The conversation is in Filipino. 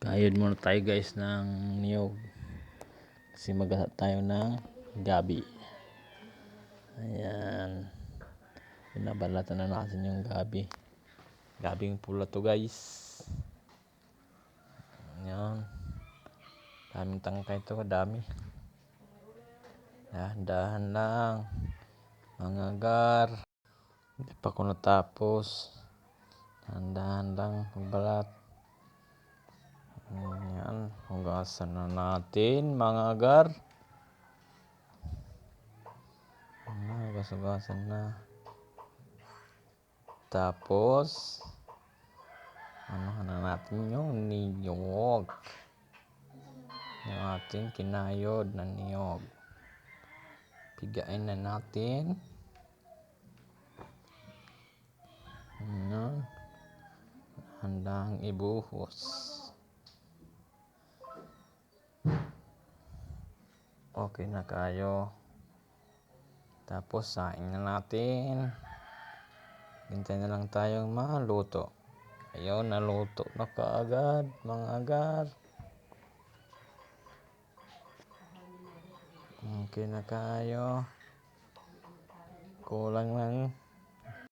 Kayod muna tayo guys ng niyog. Kasi magasa tayo ng gabi. Ayan. Binabalatan na natin yung gabi. Gabing pula to guys. Ayan. Daming tangkay to. Dami. Dahan-dahan lang. Mga gar. Hindi pa ko natapos. Dahan-dahan lang. Pagbalat. Hugasan na natin mga gar. Ayan. Hugas-hugasan na. Tapos. Ano na natin yung niyog. Yung ating kinayod na niyog. Pigain na natin. Ayan. Handang ibuhos. Okay na kayo. Tapos saing na natin. Hintay na lang tayong maluto. Ayun, naluto na kaagad mga agar. Okay na kayo. Kulang lang